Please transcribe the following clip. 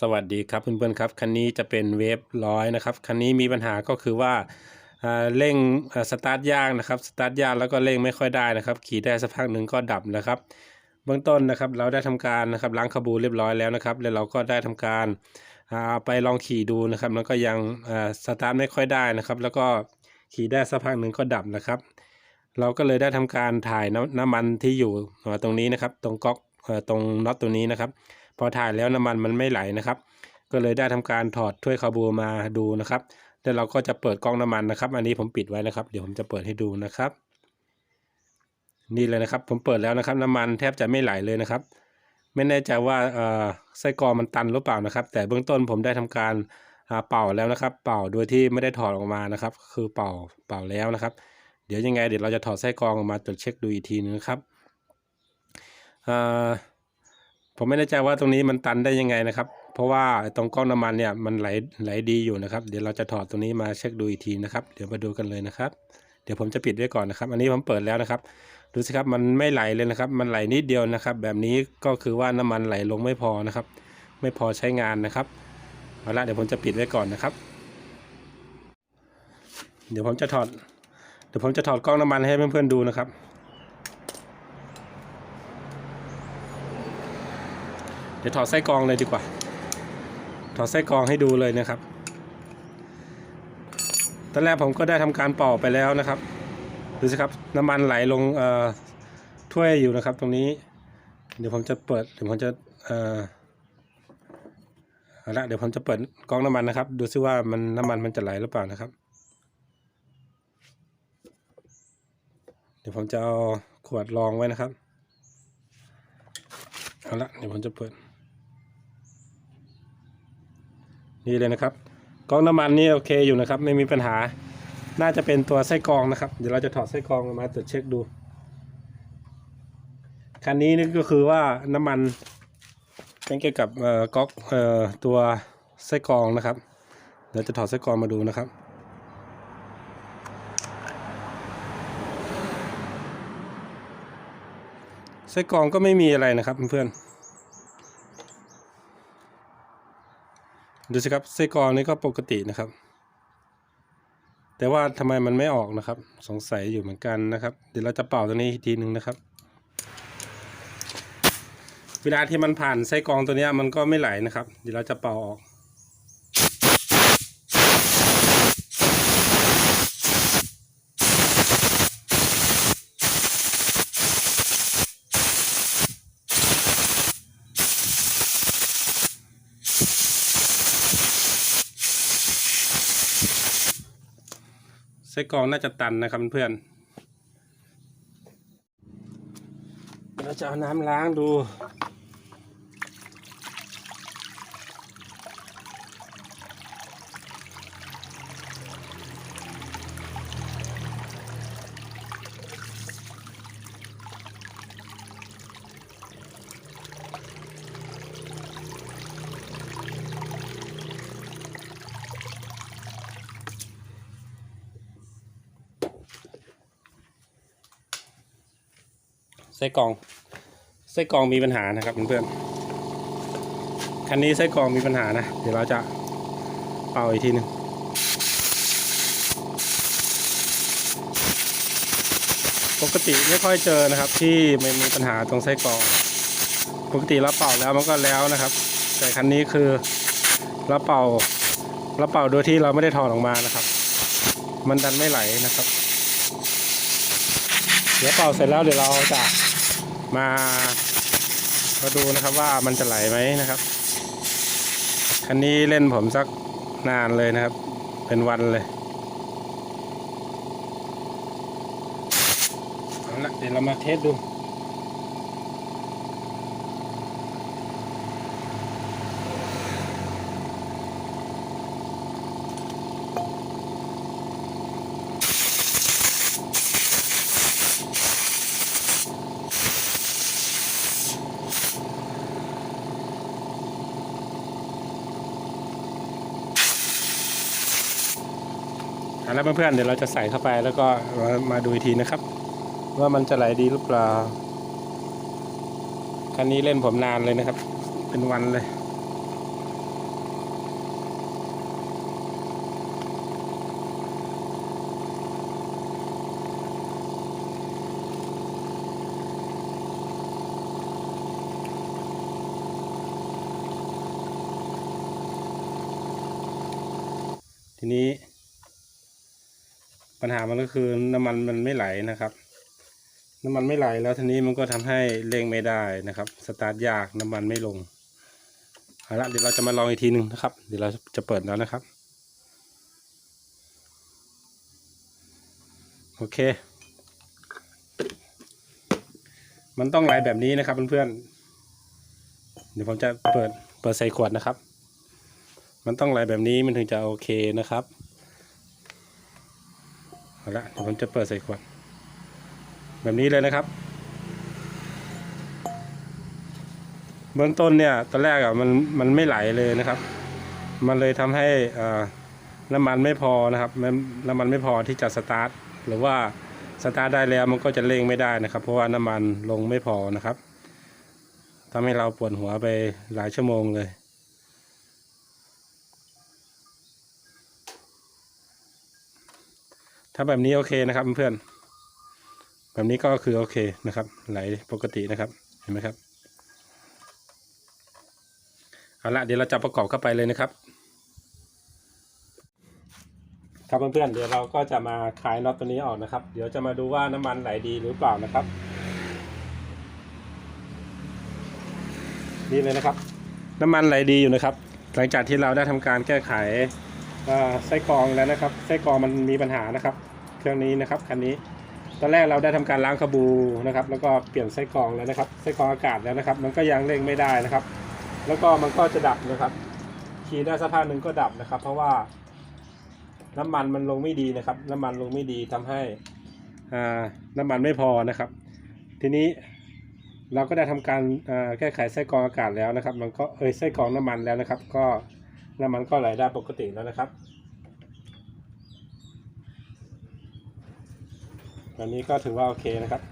สวัสดีครับเพื่อนๆครับคันนี้จะเป็นเวฟร้อยนะครับคันนี้มีปัญหาก็คือว่าเร่งสตาร์ทยากนะครับสตาร์ทยากแล้วก็เร่งไม่ค่อยได้นะครับ ขี่ได้สักพักหนึ่งก็ดับนะครับ เบื้องต้นนะครับเราได้ทำการนะครับล้างขบูเรียบร้อยแล้วนะครับ แล้วเราก็ได้ทำการไปลองขี่ดูนะครับแล้วก็ยังสตาร์ทไม่ค่อยได้นะครับ แล้วก็ขี่ได้สักพักหนึ่งก็ดับนะครับ เราก็เลยได้ทำการถ่ายน้ำน้ำมันที่อยู่ตรงนี้นะครับ ตรงก๊อกตรงน็อตตัวนี้นะครับ พอถ่ายแล้วน้ำมันมันไม่ไหลนะครับ ก็เลยได้ทำการถอดถ้วยคาบูมาดูนะครับแล้วเราก็จะเปิดกล้องน้ำมันนะครับ อันนี้ผมปิดไว้นะครับ เดี๋ยวผมจะเปิดให้ดูนะครับ นี่เลยนะครับ ผมเปิดแล้วนะครับ น้ำมันแทบจะไม่ไหลเลยนะครับ ไม่แน่ใจว่าเอ่อไส้กรอมันตันหรือเปล่านะครับ แต่เบื้องต้นผมได้ทำการเป่าแล้วนะครับ เป่าโดยที่ไม่ได้ถอดออกมานะครับ คือเป่าเป่าแล้วนะครับ เดี๋ยวยังไงเดี๋ยวเราจะถอดไส้กรองออกมาตรวจเช็คดูอีกทีนึงครับอ่า ผมไม่แน่ใจว่าตรงนี้มันตันได้ยังไงนะครับ เพราะว่าตรงก้อนน้ำมันเนี่ยมันไหลไหลดีอยู่นะครับ เดี๋ยวเราจะถอดตรงนี้มาเช็คดูอีกทีนะครับ เดี๋ยวมาดูกันเลยนะครับ เดี๋ยวผมจะปิดไว้ก่อนนะครับ อันนี้ผมเปิดแล้วนะครับ ดูสิครับมันไม่ไหลเลยนะครับ มันไหลนิดเดียวนะครับ แบบนี้ก็คือว่าน้ำมันไหลลงไม่พอนะครับ ไม่พอใช้งานนะครับเอาละเดี๋ยวผมจะปิดไว้ก่อนนะครับ เดี๋ยวผมจะถอด เดี๋ยวผมจะถอดกล้องน้ำมันให้เพื่อนๆดูนะครับ เดี๋ยวถอดไส้กรองเลยดีกว่า ถอดไส้กรองให้ดูเลยนะครับ ตอนแรกผมก็ได้ทำการเป่าไปแล้วนะครับ ดูสิครับน้ำมันไหลลงถ้วยอยู่นะครับ ตรงนี้ เดี๋ยวผมจะเปิดเดี๋ยวผมจะเอ่อเอาละเดี๋ยวผมจะเปิดกรองน้ำมันนะครับ ดูซิว่ามันน้ำมันมันจะไหลหรือเปล่านะครับ เดี๋ยวผมจะเอาขวดรองไว้นะครับ เอาละเดี๋ยวผมจะเปิด นี่เลยนะครับกรองน้ำมันนี่โอเคอยู่นะครับ ไม่มีปัญหา น่าจะเป็นตัวไส้กรองนะครับ เดี๋ยวเราจะถอดไส้กรองออกมาตรวจเช็คดู คันนี้นี่ก็คือว่าน้ำมันเป็นเกี่ยวกับเอ่อก๊อกเอ่อตัวไส้กรองนะครับ เดี๋ยวจะถอดไส้กรองมาดูนะครับไส้กรองก็ไม่มีอะไรนะครับเพื่อนๆ ดูสิครับไส้กรองนี่ก็ปกตินะครับ แต่ว่าทำไมมันไม่ออกนะครับ สงสัยอยู่เหมือนกันนะครับ เดี๋ยวเราจะเป่าตัวนี้อีกทีหนึ่งนะครับ เวลาที่มันผ่านไส้กรองตัวนี้มันก็ไม่ไหลนะครับ เดี๋ยวเราจะเป่าออก ส้กรองน่าจะตันนะครับเพื่อนเราจะเอาน้ำล้างดู ไส้กรองไส้กรองมีปัญหานะครับเพื่อนๆคันนี้ไส้กรองมีปัญหานะ เดี๋ยวเราจะเป่าอีกทีหนึงปกติไม่ค่อยเจอนะครับที่ไม่มีปัญหาตรงไส้กรองปกติเราเป่าแล้วมันก็แล้วนะครับ แต่คันนี้คือเราเป่าเราเป่าโดยที่เราไม่ได้ถอดออกมานะครับ มันดันไม่ไหลนะครับ เดี๋ยวเป่าเสร็จแล้วเดี๋ยวเราจะ มามาดูนะครับว่ามันจะไหลไหมนะครับ คันนี้เล่นผมสักนานเลยนะครับ เป็นวันเลยเอาละเดี๋ยวเรามาเทสดู แล้วเพื่อนๆเดี๋ยวเราจะใส่เข้าไปแล้วก็มาดูอีกทีนะครับ ว่ามันจะไหลดีหรือเปล่าคันนี้เล่นผมนานเลยนะครับ เป็นวันเลยทีนี้ ปัญหามันก็คือน้ำมันมันไม่ไหลนะครับ น้ำมันไม่ไหลแล้วทีนี้มันก็ทำให้เร่งไม่ได้นะครับ สตาร์ทยากน้ำมันไม่ลงเอาละเดี๋ยวเราจะมาลองอีกทีหนึ่งนะครับ เดี๋ยวเราจะเปิดแล้วนะครับ โอเค มันต้องไหลแบบนี้นะครับเพื่อนๆเดี๋ยวผมจะเปิดเปิดใส่ขวดนะครับ มันต้องไหลแบบนี้มันถึงจะโอเคนะครับ เอาละเดี๋ยวผมจะเปิดใส่ขวด แบบนี้เลยนะครับ เบื้องต้นเนี่ยตอนแรกอะมันมันไม่ไหลเลยนะครับ มันเลยทำให้อ่าน้ำมันไม่พอนะครับนน้ำมันไม่พอที่จะสตาร์ทหรือว่าสตาร์ทได้แล้วมันก็จะเร่งไม่ได้นะครับ เพราะว่าน้ำมันลงไม่พอนะครับทำให้เราปวดหัวไปหลายชั่วโมงเลย ถ้าแบบนี้โอเคนะครับเพื่อนๆแบบนี้ก็คือโอเคนะครับ ไหลปกตินะครับ เห็นไหมครับเอาละเดี๋ยวเราจะประกอบเข้าไปเลยนะครับครับเพื่อนๆเดี๋ยวเราก็จะมาคลายน็อตตัวนี้ออกนะครับ เดี๋ยวจะมาดูว่าน้ำมันไหลดีหรือเปล่านะครับ นี่เลยนะครับ น้ำมันไหลดีอยู่นะครับ หลังจากที่เราได้ทำการแก้ไขไส้กรองแล้วนะครับไส้กรองมันมีปัญหานะครับ เครื่องนี้นะครับคันนี้ ตอนแรกเราได้ทำการล้างคาบูนะครับ แล้วก็เปลี่ยนไส้กรองแล้วนะครับไส้กรองอากาศแล้วนะครับ มันก็ยังเร่งไม่ได้นะครับ แล้วก็มันก็จะดับนะครับขี่ได้สักพักหนึ่งก็ดับนะครับ เพราะว่าน้ำมันมันลงไม่ดีนะครับ น้ำมันลงไม่ดีทำให้อ่าน้ำมันไม่พอนะครับ ทีนี้เราก็ได้ทำการแก้ไขไส้กรองอากาศแล้วนะครับ มันก็เอยไส้กรองน้ำมันแล้วนะครับ ก็น้ำมันก็ไหลได้ปกติแล้วนะครับ อันนี้ก็ถือว่าโอเคนะครับ